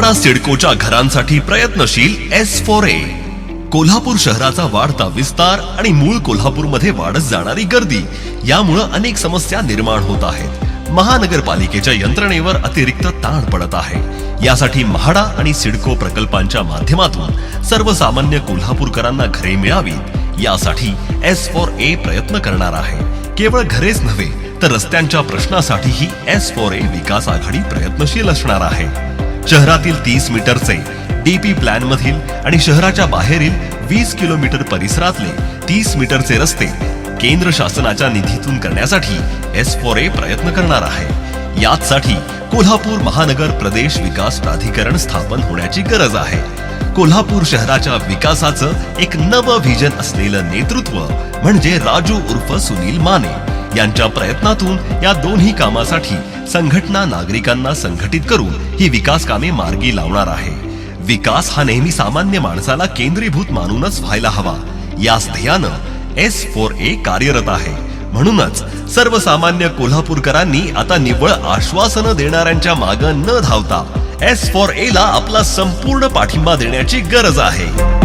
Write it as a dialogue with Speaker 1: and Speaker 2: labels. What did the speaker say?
Speaker 1: म्हाडा सिडकोच्या घरांसाठी प्रयत्नशील एस फोर ए कोल्हापूर शहराचा वाढता विस्तार आणि मूळ कोल्हापूरमध्ये वाढत जाणारी गर्दी यामुळं अनेक समस्या निर्माण होत आहेत. महानगरपालिकेच्या यंत्रणेवर अतिरिक्त ताण पडत आहे. यासाठी म्हाडा आणि सिडको प्रकल्पांच्या माध्यमातून सर्वसामान्य कोल्हापूरकरांना घरे मिळावीत. यासाठी एस फोर ए प्रयत्न करणार आहे. केवळ घरेच नव्हे तर रस्त्यांच्या प्रश्नासाठीही एस फोर ए विकास आघाडी प्रयत्नशील असणार आहे. शहरातील तीस मीटरचे डीपी प्लॅन मधील आणि शहराच्या बाहेरील वीस किलोमीटर परिसरातले तीस मीटरचे रस्ते केंद्र शासनाच्या निधीतून करण्यासाठी एस फोर ए प्रयत्न करणार आहे. याचसाठी कोल्हापूर महानगर प्रदेश विकास प्राधिकरण स्थापन होण्याची गरज आहे. कोल्हापूर शहराच्या विकासाचं एक नवं व्हिजन असलेलं नेतृत्व म्हणजे राजू उर्फ सुनील माने. यांच्या प्रयत्नातून या दोन्ही कामासाठी संघटना नागरिकांना संघटित करून ही विकास कामे मार्गी लावणार आहे. विकास हा नेहमी सामान्य माणसाला केंद्रीभूत मानूनच व्हायला हवा. याच ध्येयानं एस फोर ए कार्यरत आहे. म्हणूनच सर्वसामान्य कोल्हापूरकरांनी आता निव्वळ आश्वासनं देणाऱ्यांच्या मागं न धावता एस फॉर ए ला आपला संपूर्ण पाठिंबा देण्याची गरज आहे.